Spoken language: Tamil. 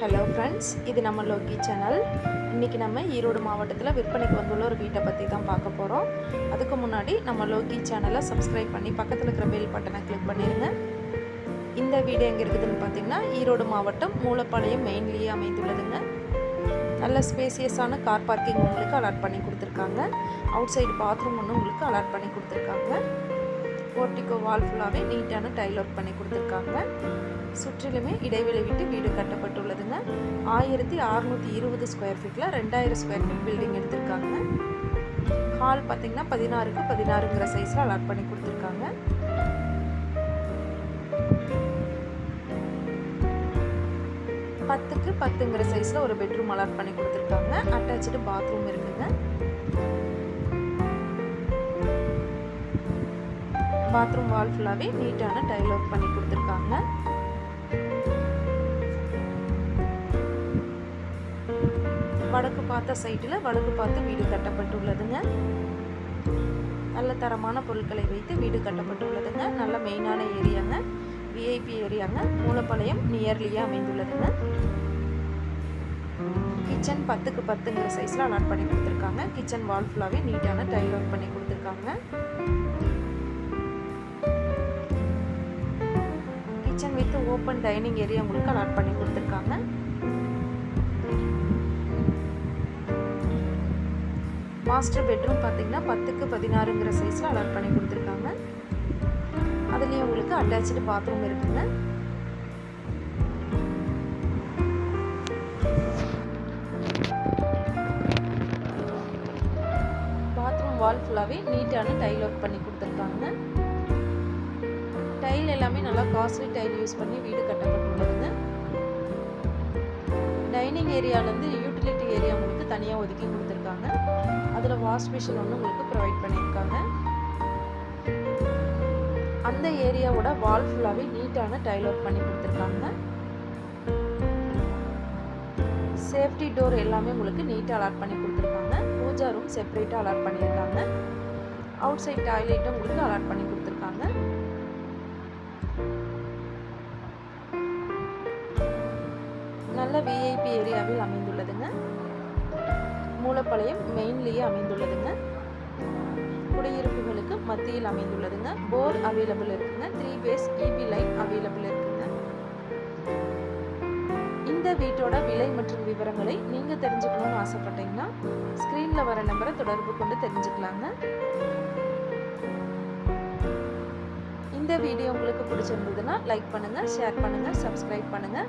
ஹலோ ஃப்ரெண்ட்ஸ் இது நம்ம லோக்கி சேனல் இன்றைக்கி நம்ம ஈரோடு மாவட்டத்தில் விற்பனைக்கு வந்துள்ள ஒரு வீட்டை பற்றி தான் பார்க்க போகிறோம் அதுக்கு முன்னாடி நம்ம லோக்கி சேனலை சப்ஸ்கிரைப் பண்ணி பக்கத்தில் இருக்கிற பெல் பட்டனை கிளிக் பண்ணிடுங்க இந்த வீடு எங்கே இருக்குதுன்னு பார்த்தீங்கன்னா ஈரோடு மாவட்டம் மூலப்பாளையம் மெயின்லேயே அமைந்துள்ளதுங்க. நல்ல ஸ்பேசியஸான கார் பார்க்கிங் உங்களுக்கு அலாட் பண்ணி கொடுத்துருக்காங்க. அவுட் சைடு பாத்ரூம் ஒன்று உங்களுக்கு அலாட் பண்ணி கொடுத்துருக்காங்க. போர்ட்டிக்கோ வால் ஃபுல்லாகவே நீட்டான டைல் ஒர்க் பண்ணி கொடுத்துருக்காங்க. சுற்றிலுமே இடைவெளி விட்டு ஆயிரத்தி அறநூற்றி இருபது ஸ்கொயர் ஃபீட்டில் ரெண்டாயிரம் ஸ்கொயர் ஃபீட் பில்டிங் எடுத்திருக்காங்க. ஹால் பார்த்தீங்கன்னா பதினாறுக்கு பதினாறுங்கிற சைஸில் அலாட் பண்ணி கொடுத்துருக்காங்க. பத்துக்கு பத்துங்கிற சைஸில் ஒரு பெட்ரூம் அலாட் பண்ணி கொடுத்துருக்காங்க. அட்டாச்சு பாத்ரூம் இருக்குங்க. பாத்ரூம் வால் ஃபுல்லாகவே நீட்டான டைல் ஒர்க் பண்ணி கொடுத்துருக்காங்க. வடக்கு பார்த்த சைட்டில் வடக்கு பார்த்து வீடு கட்டப்பட்டுள்ளதுங்க. நல்ல தரமான பொருட்களை வைத்து வீடு கட்டப்பட்டுள்ளதுங்க. நல்ல மெயினான ஏரியாங்க. விஐபி ஏரியாங்க. மூலப்பாளையம் நியர்லியாக அமைந்துள்ளதுங்க. கிச்சன் பத்துக்கு பத்துங்கிற சைஸில் அலாட் பண்ணி கொடுத்துருக்காங்க. கிச்சன் வால் ஃபுல்லாகவே நீட்டான டைல் ஒர்க் பண்ணி கொடுத்துருக்காங்க. Kitchen with open dining area உங்களுக்கு அலாட் பண்ணி கொடுத்துருக்காங்க. மாஸ்டர் பெட்ரூம் பார்த்தீங்கன்னா பத்துக்கு பதினாறுங்கிற சைஸில் அலாட் பண்ணி கொடுத்துருக்காங்க. அதுலேயும் உங்களுக்கு அட்டாச்சு பாத்ரூம் இருக்குங்க. பாத்ரூம் வால் ஃபுல்லாகவே நீட்டான டைல் ஒர்க் பண்ணி கொடுத்துருக்காங்க. டைல் எல்லாமே நல்லா காஸ்ட்லி டைல் யூஸ் பண்ணி வீடு கட்டப்பட்டுள்ளதுங்க. டைனிங் ஏரியாவிலேருந்து யூட்டிலிட்டி ஏரியா உங்களுக்கு தனியாக ஒதுக்கி கொடுத்துருக்காங்க. அதில் வாஷ் மிஷின் ஒன்று உங்களுக்கு ப்ரொவைட் பண்ணியிருக்காங்க. அந்த ஏரியாவோட வால் ஃபுல்லாகவே நீட்டான டைல் ஒர்க் பண்ணி கொடுத்துருக்காங்க. சேஃப்டி டோர் எல்லாமே உங்களுக்கு நீட்டாக அலாட் பண்ணி கொடுத்துருக்காங்க. பூஜா ரூம் செப்பரேட்டாக அலாட் பண்ணியிருக்காங்க. அவுட் சைட் டாய்லெட்டும் உங்களுக்கு அலாட் பண்ணி கொடுத்துருக்காங்க. நல்ல விஐபி ஏரியாவில் அமைந்துள்ளதுங்க. மூலப்பாளையம் மெயின்லேயே அமைந்துள்ளதுங்க. குடியிருப்புகளுக்கு மத்தியில் அமைந்துள்ளதுங்க. போர் அவைலபிள் இருக்குங்க. Three phase EB line available இருக்குங்க. இந்த வீட்டோட விலை மற்றும் விவரங்களை நீங்கள் தெரிஞ்சுக்கணும்னு ஆசைப்பட்டீங்கன்னா ஸ்க்ரீனில் வர நம்பரை தொடர்பு கொண்டு தெரிஞ்சுக்கலாங்க. இந்த வீடியோ உங்களுக்கு பிடிச்சிருந்ததுன்னா லைக் பண்ணுங்கள் ஷேர் பண்ணுங்கள் சப்ஸ்கிரைப் பண்ணுங்கள்